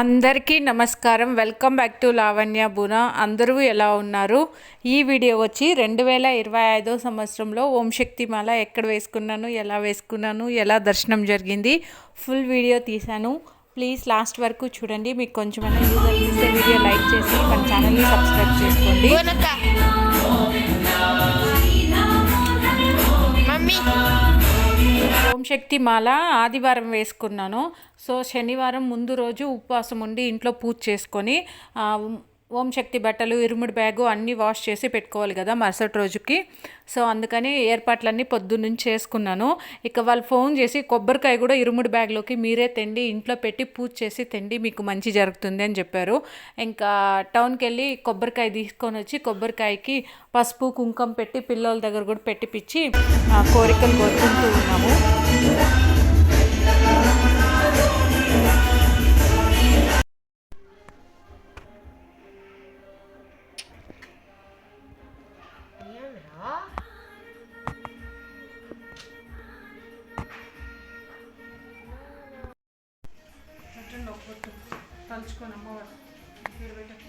అందరికీ నమస్కారం. Welcome back to Lavanya బునా. అందరూ ఎలా ఉన్నారు? ఈ వీడియో వచ్చి రెండు వేల ఇరవై ఐదో సంవత్సరంలో ఓం శక్తి మాల ఎక్కడ వేసుకున్నాను ఎలా వేసుకున్నాను ఎలా దర్శనం జరిగింది ఫుల్ వీడియో తీశాను. ప్లీజ్ లాస్ట్ వరకు చూడండి. మీకు కొంచెమైనా యూజ్ అనిపిస్తే వీడియో లైక్ చేసి మన ఛానల్ని సబ్స్క్రైబ్ చేసుకోండి. మమ్మీ. ఓం శక్తి మాల ఆదివారం వేసుకున్నాను. సో శనివారం ముందు రోజు ఉపవాసం ఉండి ఇంట్లో పూజ చేసుకొని ఓం శక్తి బట్టలు ఇరుముడి బ్యాగు అన్నీ వాష్ చేసి పెట్టుకోవాలి కదా మరుసటి రోజుకి. సో అందుకని ఏర్పాట్లన్నీ పొద్దున్నుంచి చేసుకున్నాను. ఇక వాళ్ళు ఫోన్ చేసి కొబ్బరికాయ కూడా ఇరుముడి బ్యాగ్లోకి మీరే తెండి ఇంట్లో పెట్టి పూజ చేసి తెండి మీకు మంచి జరుగుతుంది అని చెప్పారు. ఇంకా టౌన్కి వెళ్ళి కొబ్బరికాయ తీసుకొని వచ్చి కొబ్బరికాయకి పసుపు కుంకుమ పెట్టి పిల్లల దగ్గర కూడా పెట్టిపిచ్చి కోరికలు కోరుకుంటూ ఉన్నాము. తలుచుకొని అమ్మవారు పేరు పెట్టకు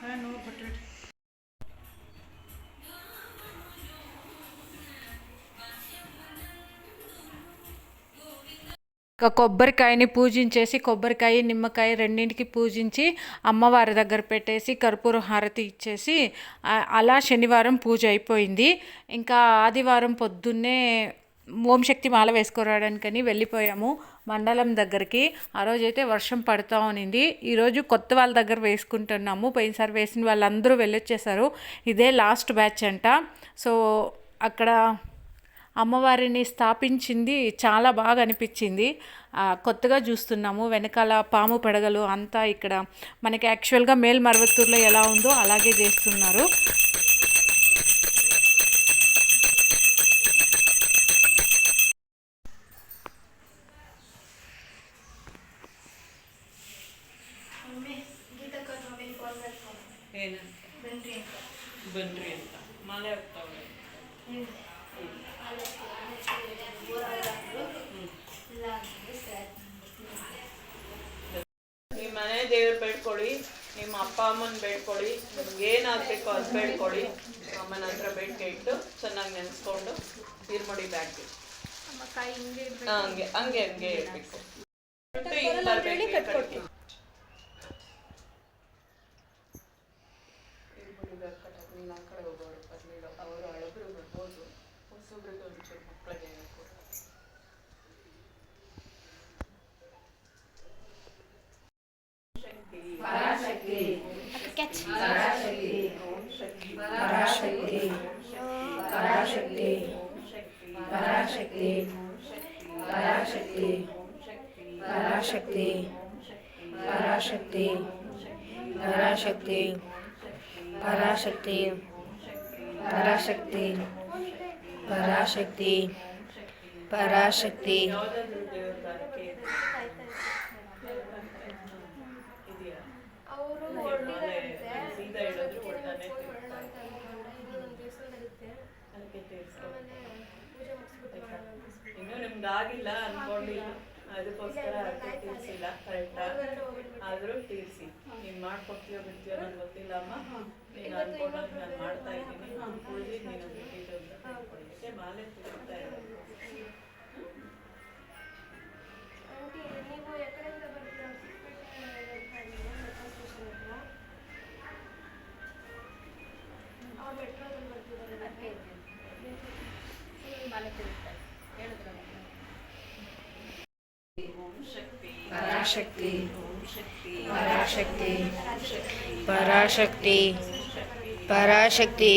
కానీ నువ్వు కొట్టు ఇక కొబ్బరికాయని పూజించేసి కొబ్బరికాయ నిమ్మకాయ రెండింటికి పూజించి అమ్మవారి దగ్గర పెట్టేసి కర్పూర హారతి ఇచ్చేసి అలా శనివారం పూజ అయిపోయింది. ఇంకా ఆదివారం పొద్దున్నే ఓం శక్తి మాల వేసుకోవడానికని వెళ్ళిపోయాము మండలం దగ్గరికి. ఆ రోజైతే వర్షం పడుతూ ఉన్నింది. ఈరోజు కొత్త వాళ్ళ దగ్గర వేసుకుంటున్నాము. పోయినసారి వేసిన వాళ్ళందరూ వెళ్ళొచ్చేసారు. ఇదే లాస్ట్ బ్యాచ్ అంట. సో అక్కడ అమ్మవారిని స్థాపించింది చాలా బాగా అనిపించింది ఆ, కొత్తగా చూస్తున్నాము వెనకాల పాము పడగలు అంతా ఇక్కడ మనకి యాక్చువల్గా మేల్ మరవత్తూరులో ఎలా ఉందో అలాగే చేస్తున్నారు ಬನ್ರಿ ಅಂತ ಮಾಲೆ ಹೋಗ್ತಾವೆ ನಿಮ್ಮ ಮನೆ ದೇವ್ರು ಬೇಡ್ಕೊಳ್ಳಿ ನಿಮ್ಮ ಅಪ್ಪ ಅಮ್ಮನ ಬೇಡ್ಕೊಳ್ಳಿ ನಿಮ್ಗೆ ಏನಾಗಬೇಕು ಅದು ಬೇಡ್ಕೊಳ್ಳಿ. ಅಮ್ಮನ ಹತ್ರ ಬೇಡಿಕೆ ಇಟ್ಟು ಚೆನ್ನಾಗಿ ನೆನೆಸ್ಕೊಂಡು ಇರ್ಮಡಿ ಬ್ಯಾಗ್ ಹಂಗೆ ಹಂಗೆ ಹಂಗೆ ಇರ್ಬೇಕು. ಇಟ್ಟು Παράσεκτη. Παράσεκτη. Παράσεκτη. Παράσεκτη. Παράσεκτη. Παράσεκτη. Παράσεκτη. Παράσεκτη. Παράσεκτη. Παράσεκτη. Παράσεκτη. ಆಗಿಲ್ಲ ಅನ್ಕೊಂಡಿಲ್ಲ ಅದಕ್ಕೋಸ್ಕರ ಅದಕ್ಕೆ ತೀರ್ಸಿಲ್ಲ ಕರೆಕ್ಟಾ ಆದರೂ ತೀರ್ಸಿ ನೀನು ಮಾಡ್ಕೊಡ್ತೀಯೋ ಬಿಡ್ತೀಯೋ ನಂಗೆ ಗೊತ್ತಿಲ್ಲ ಅಮ್ಮ ನೀನು ಅನ್ಕೊಂಡಾಗ ನಾನು ಮಾಡ್ತಾ ಇದ್ದೀನಿ ಉಳಿದು ನೀನು ಬಿಟ್ಟಿದ್ದು ಅಂತ ತಿಳ್ಕೊಳ್ಳಿ ಯಾಕೆ ಮಾಲೆ ತಿರುಗ್ತಾ ಇರೋದು ನೀವು ಎಕಡೆಯಿಂದ ಪರಾಶಕ್ತಿ ಪರಾಶಕ್ತಿ ಪರಾಶಕ್ತಿ ಪರಾಶಕ್ತಿ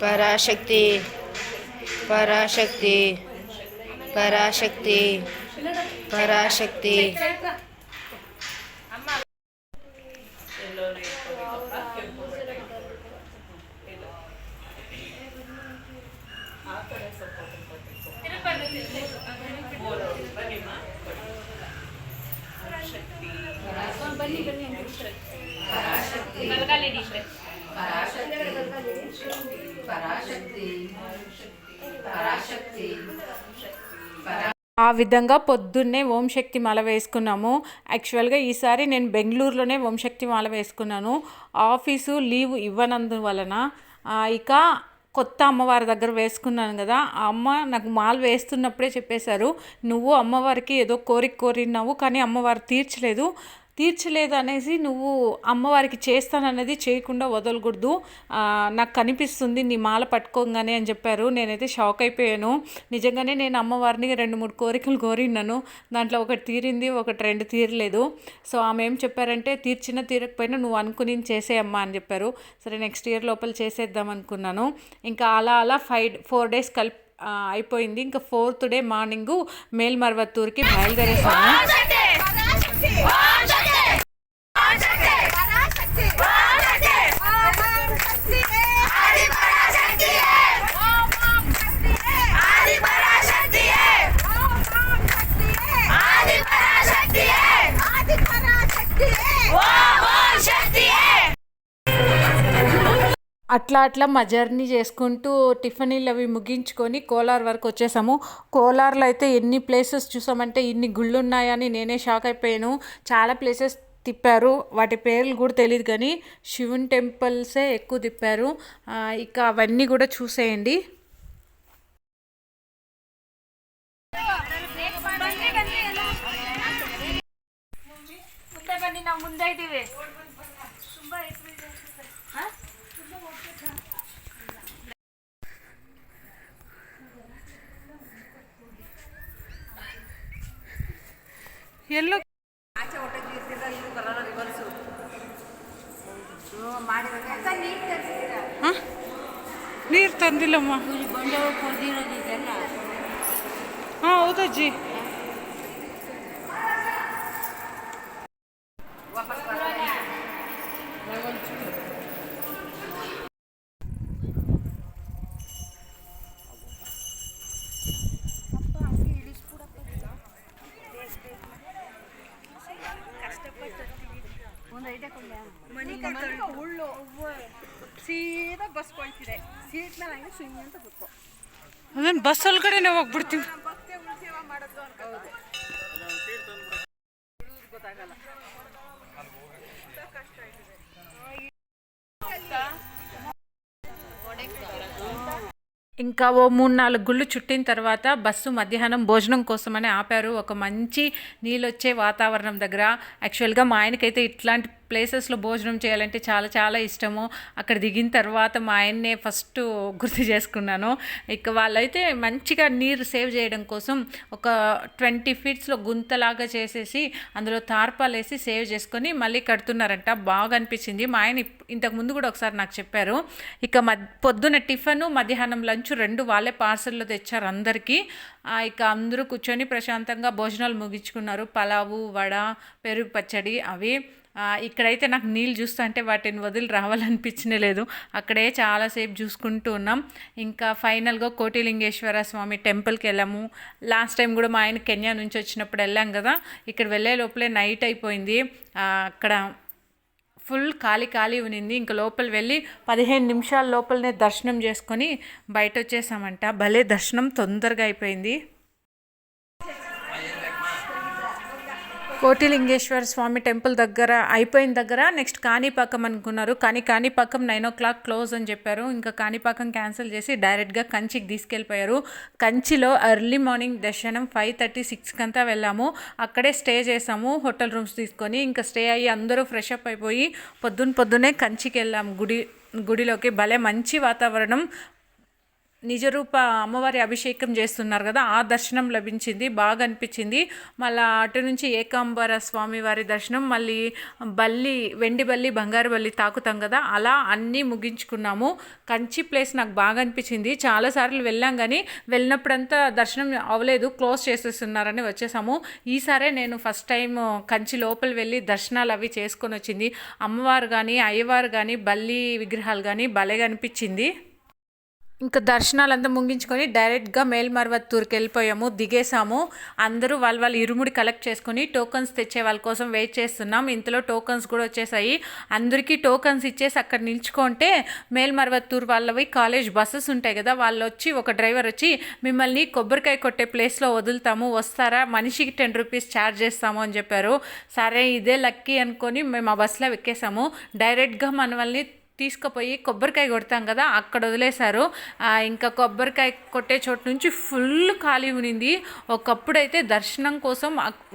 ಪರಾಶಕ್ತಿ ಪರಾಶಕ್ತಿ ಪರಾಶಕ್ತಿ ಪರಾಶಕ್ತಿ విధంగా పొద్దున్నే ఓం శక్తి మాల వేసుకున్నాము. యాక్చువల్గా ఈసారి నేను బెంగళూరులోనే ఓం శక్తి మాల వేసుకున్నాను. ఆఫీసు లీవ్ ఇవ్వనందువలన ఇక కొత్త అమ్మవారి దగ్గర వేసుకున్నాను కదా ఆ అమ్మ నాకు మాల వేస్తున్నప్పుడే చెప్పేశారు నువ్వు అమ్మవారికి ఏదో కోరిక కోరినావు కానీ అమ్మవారు తీర్చలేదు. తీర్చలేదు అనేసి నువ్వు అమ్మవారికి చేస్తానన్నది చేయకుండా వదలకూడదు. నాకు కనిపిస్తుంది నీ మాల పట్టుకోగానే అని చెప్పారు. నేనైతే షాక్ అయిపోయాను. నిజంగానే నేను అమ్మవారిని రెండు మూడు కోరికలు కోరినాను దాంట్లో ఒకటి తీరింది ఒకటి రెండు తీరలేదు. సో ఆమె ఏం చెప్పారంటే తీర్చిన తీరకపోయినా నువ్వు అనుకుని చేసేయమ్మా అని చెప్పారు. సరే నెక్స్ట్ ఇయర్ లోపల చేసేద్దాం అనుకున్నాను. ఇంకా అలా అలా ఫైవ్ ఫోర్ డేస్ కలిపి అయిపోయింది. ఇంకా ఫోర్త్ డే మార్నింగ్ మేల్మర్వత్తూర్కి బయలుదేరేసాము అట్లా అట్లా మా జర్నీ చేసుకుంటూ టిఫిన్లు అవి ముగించుకొని కోలార్ వరకు వచ్చేసాము కోలార్లో అయితే ఎన్ని ప్లేసెస్ చూసామంటే ఇన్ని గుళ్ళు ఉన్నాయని నేనే షాక్ అయిపోయాను చాలా ప్లేసెస్ తిప్పారు వాటి పేర్లు కూడా తెలియదు కానీ శివుని టెంపుల్సే ఎక్కువ తిప్పారు ఆ, ఇక అవన్నీ కూడా చూసేయండి ಮುಂದೆ ಬನ್ನಿ ನಾವು ಮುಂದೆ ಇದ್ದೀವಿ ಗೊತ್ತಿಲ್ಲಮ್ಮ ಹಾಂ ಹೌದಜ್ಜಿ. ಸೀದಾ ಬಸ್ ಕೊಳ್ತಿದೆ ಸೀಟ್ ಮೇಲೆ ಹಂಗೆ ಸ್ವಿಂಗ್ ಅಂತ ಕೂತ್ಕೊ ಅದೇನು ಬಸ್ ಒಳಗಡೆನೆ ಹೋಗ್ಬಿಡ್ತೀವಿ ಭಕ್ತಿ ಉಳ್ಸೇವ ಮಾಡೋದು ಅನ್ಕೋದು ಗೊತ್ತಾಗಲ್ಲ ఇంకా ఓ మూడు నాలుగు గుళ్ళు చుట్టిన తర్వాత బస్సు మధ్యాహ్నం భోజనం కోసమని ఆపారు ఒక మంచి నీళ్ళొచ్చే వాతావరణం దగ్గర యాక్చువల్గా మా ఆయనకైతే ఇట్లాంటి ప్లేసెస్లో భోజనం చేయాలంటే చాలా చాలా ఇష్టము. అక్కడ దిగిన తర్వాత మా ఆయన్నే ఫస్ట్ గుర్తు చేసుకున్నాను. ఇక వాళ్ళైతే మంచిగా నీరు సేవ్ చేయడం కోసం ఒక ట్వంటీ ఫీట్స్లో గుంతలాగా చేసేసి అందులో తార్పాలు వేసి సేవ్ చేసుకొని మళ్ళీ కడుతున్నారంట. బాగా అనిపించింది. మా ఆయన ఇంతకుముందు ఇంతకు ముందు కూడా ఒకసారి నాకు చెప్పారు. ఇక మద్ పొద్దున టిఫిన్ మధ్యాహ్నం లంచ్ రెండు వాళ్ళే పార్సల్లో తెచ్చారు అందరికీ. ఇక అందరూ కూర్చొని ప్రశాంతంగా భోజనాలు ముగించుకున్నారు. పలావు వడ పెరుగు పచ్చడి అవి. ఇక్కడైతే నాకు నీళ్ళు చూస్తా అంటే వాటిని వదిలి రావాలనిపించనే లేదు. అక్కడే చాలాసేపు చూసుకుంటూ ఉన్నాం. ఇంకా ఫైనల్గా కోటిలింగేశ్వర స్వామి టెంపుల్కి వెళ్ళాము. లాస్ట్ టైం కూడా మా ఆయన కెన్యా నుంచి వచ్చినప్పుడు వెళ్ళాం కదా. ఇక్కడ వెళ్ళే లోపలే నైట్ అయిపోయింది. అక్కడ ఫుల్ ఖాళీ ఖాళీ ఉనింది ఇంకా లోపల వెళ్ళి పదిహేను నిమిషాల లోపలనే దర్శనం చేసుకొని బయట వచ్చేసామంట. భలే దర్శనం తొందరగా అయిపోయింది. కోటిలింగేశ్వర స్వామి టెంపుల్ దగ్గర అయిపోయిన దగ్గర నెక్స్ట్ కాణిపాకం అనుకున్నారు. కానీ Kanipakam nine o'clock close అని చెప్పారు. ఇంకా కాణిపాకం క్యాన్సిల్ చేసి డైరెక్ట్గా కంచికి తీసుకెళ్ళిపోయారు. కంచిలో ఎర్లీ మార్నింగ్ దర్శనం ఫైవ్ థర్టీ సిక్స్కి అంతా వెళ్ళాము. అక్కడే స్టే చేసాము. హోటల్ రూమ్స్ తీసుకొని ఇంకా స్టే అయ్యి అందరూ ఫ్రెష్ అప్ అయిపోయి పొద్దున్న పొద్దున్నే కంచికి వెళ్ళాము. గుడి గుడిలోకి. భలే మంచి వాతావరణం. నిజరూప అమ్మవారి అభిషేకం చేస్తున్నారు కదా ఆ దర్శనం లభించింది బాగా అనిపించింది. మళ్ళీ అటు నుంచి ఏకాంబర స్వామి వారి దర్శనం మళ్ళీ బల్లి వెండి బల్లి బంగారు బల్లి తాకుతాం కదా అలా అన్నీ ముగించుకున్నాము. కంచి ప్లేస్ నాకు బాగా అనిపించింది. చాలాసార్లు వెళ్ళాం కానీ వెళ్ళినప్పుడంతా దర్శనం అవ్వలేదు క్లోజ్ చేసేస్తున్నారని వచ్చేసాము. ఈసారే నేను ఫస్ట్ టైం కంచి లోపల వెళ్ళి దర్శనాలు అవి చేసుకొని వచ్చింది. అమ్మవారు కానీ అయ్యవారు కానీ బల్లి విగ్రహాలు కానీ భలేగా అనిపించింది. ఇంకా దర్శనాలంతా ముగించుకొని డైరెక్ట్గా మేల్మర్వత్తూర్కి వెళ్ళిపోయాము దిగేసాము అందరూ వాళ్ళ వాళ్ళ ఇరుముడి కలెక్ట్ చేసుకొని టోకన్స్ తెచ్చే వాళ్ళ కోసం వెయిట్ చేస్తున్నాం. ఇంతలో టోకన్స్ కూడా వచ్చేసాయి. అందరికీ టోకన్స్ ఇచ్చేసి అక్కడ నిల్చుకుంటే మేల్మర్వత్తూర్ వాళ్ళవి కాలేజ్ బస్సెస్ ఉంటాయి కదా వాళ్ళు వచ్చి ఒక డ్రైవర్ వచ్చి మిమ్మల్ని కొబ్బరికాయ కొట్టే ప్లేస్లో వదులుతాము వస్తారా మనిషికి టెన్ రూపీస్ ఛార్జ్ చేస్తాము అని చెప్పారు. సరే ఇదే లక్కీ అనుకొని మేము ఆ బస్సులో ఎక్కేసాము డైరెక్ట్గా మనల్ని తీసుకుపోయి కొబ్బరికాయ కొడతాం కదా అక్కడ వదిలేశారు. ఇంకా కొబ్బరికాయ కొట్టే చోటు నుంచి ఫుల్ ఖాళీ ఉనింది ఒకప్పుడైతే దర్శనం కోసం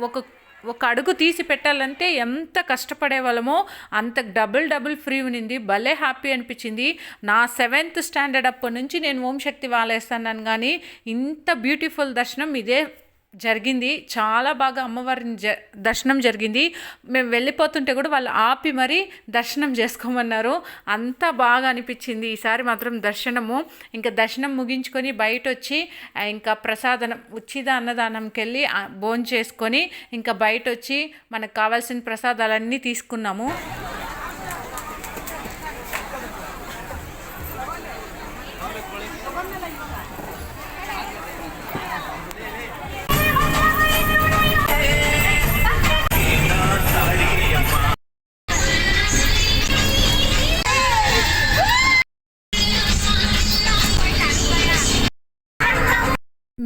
ఒక ఒక అడుగు తీసి పెట్టాలంటే ఎంత కష్టపడే వాళ్ళమో అంత డబుల్ డబుల్ ఫ్రీ ఉనింది భలే హ్యాపీ అనిపించింది. నా సెవెంత్ స్టాండర్డ్ అప్పటి నుంచి నేను ఓం శక్తి వాలేస్తున్నాను కానీ ఇంత బ్యూటిఫుల్ దర్శనం ఇదే జరిగింది. చాలా బాగా అమ్మవారిని జ దర్శనం జరిగింది. మేము వెళ్ళిపోతుంటే కూడా వాళ్ళు ఆపి మరీ దర్శనం చేసుకోమన్నారు. అంతా బాగా అనిపించింది. ఈసారి మాత్రం దర్శనము. ఇంకా దర్శనం ముగించుకొని బయట వచ్చి ఇంకా ప్రసాదనం ఉచిత అన్నదానంకి వెళ్ళి భోజనం చేసుకొని ఇంకా బయట వచ్చి మనకు కావాల్సిన ప్రసాదాలన్నీ తీసుకున్నాము.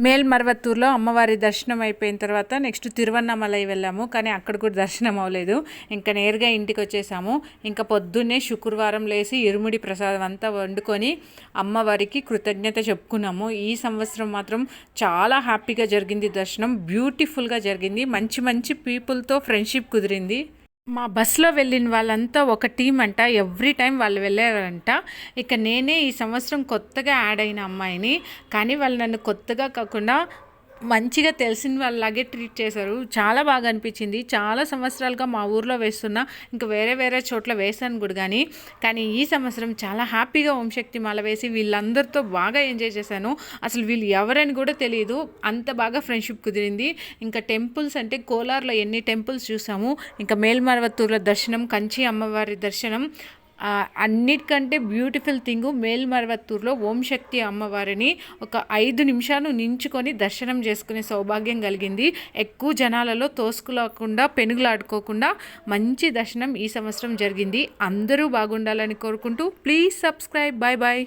మేల్మర్వత్తూర్లో అమ్మవారి దర్శనం అయిపోయిన తర్వాత నెక్స్ట్ తిరువన్నమలై వెళ్ళాము కానీ అక్కడ కూడా దర్శనం అవ్వలేదు. ఇంకా నేరుగా ఇంటికి వచ్చేసాము. ఇంకా పొద్దున్నే శుక్రవారం లేసి ఇరుముడి ప్రసాదం అంతా వండుకొని అమ్మవారికి కృతజ్ఞత చెప్పుకున్నాము. ఈ సంవత్సరం మాత్రం చాలా హ్యాపీగా జరిగింది దర్శనం బ్యూటిఫుల్గా జరిగింది. మంచి మంచి పీపుల్తో ఫ్రెండ్షిప్ కుదిరింది. మా బస్సులో వెళ్ళిన వాళ్ళంతా ఒక టీం అంట. ఎవ్రీ టైం వాళ్ళు వెళ్ళారంట. ఇక నేనే ఈ సంవత్సరం కొత్తగా యాడ్ అయిన అమ్మాయిని. కానీ వాళ్ళు నన్ను కొత్తగా కాకుండా మంచిగా తెలిసిన వాళ్ళలాగే ట్రీట్ చేశారు. చాలా బాగా అనిపించింది. చాలా సంవత్సరాలుగా మా ఊర్లో వేస్తున్నా ఇంకా వేరే వేరే చోట్ల వేసాను కూడా కానీ కానీ ఈ సంవత్సరం చాలా హ్యాపీగా ఓంశక్తి మాల వేసి వీళ్ళందరితో బాగా ఎంజాయ్ చేశాను. అసలు వీళ్ళు ఎవరని కూడా తెలియదు అంత బాగా ఫ్రెండ్షిప్ కుదిరింది. ఇంకా టెంపుల్స్ అంటే కోలార్లో ఎన్ని టెంపుల్స్ చూసాము. ఇంకా మేల్మరవత్తూర్లో దర్శనం కంచి అమ్మవారి దర్శనం అన్నిటికంటే బ్యూటిఫుల్ థింగ్ మేల్మరవత్తూరులో ఓం శక్తి అమ్మవారిని ఒక ఐదు నిమిషాలు నించుకొని దర్శనం చేసుకునే సౌభాగ్యం కలిగింది. ఎక్కువ జనాలలో తోసుకులాకుండా పెనుగులాడుకోకుండా మంచి దర్శనం ఈ సంవత్సరం జరిగింది. అందరూ బాగుండాలని కోరుకుంటూ ప్లీజ్ సబ్స్క్రైబ్. Bye bye